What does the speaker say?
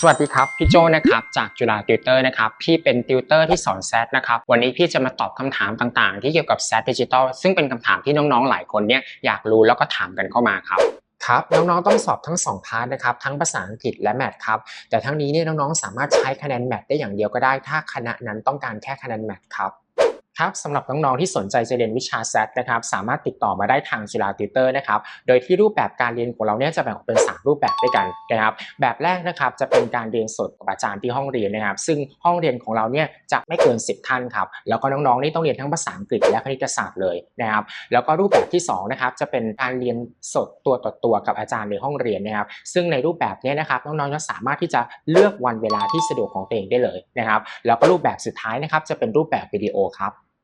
สวัสดีครับพี่โจนะครับจากจุฬาติวเตอร์นะครับพี่เป็นติวเตอร์ที่สอนแซดนะครับวันนี้พี่จะมาตอบคำถามต่างๆ ที่เกี่ยวกับแซดดิจิทัลซึ่งเป็นคำถามที่น้องๆหลายคนเนี่ยอยากรู้แล้วก็ถามกันเข้ามาครับครับน้องๆต้องสอบทั้ง2พาร์ทนะครับทั้งภาษาอังกฤษและแมทครับแต่ทั้งนี้เนี่ยน้องๆสามารถใช้คะแนนแมทได้อย่างเดียวก็ได้ ถ้าคณะนั้นต้องการแค่คะแนนแมทครับ ครับสำหรับน้องๆที่สนใจจะเรียนวิชา SAT นะครับสามารถติดต่อมาได้ทางจุฬาติวเตอร์นะครับโดยที่รูปแบบการเรียนของเราเนี่ยจะแบ่งออกเป็น 3 รูปแบบด้วยกันนะครับแบบแรกนะครับจะเป็นการเรียนสดกับอาจารย์ที่ห้องเรียนนะครับ ซึ่งห้องเรียนของเราเนี่ยจะไม่เกิน 10 ท่านครับแล้วก็น้องๆนี่ต้องเรียนทั้งภาษาอังกฤษและคณิตศาสตร์เลยนะครับแล้วก็รูปแบบที่2นะครับจะเป็นการเรียนสดตัวต่อตัวกับอาจารย์ในห้องเรียนนะครับ ซึ่งในรูปแบบนี้นะครับน้องๆจะสามารถที่จะเลือกวันเวลาที่สะดวกของตัวเองได้เลยนะครับแล้วก็รูปแบบสุดท้ายนะครับจะเป็นรูปแบบวิดีโอครับ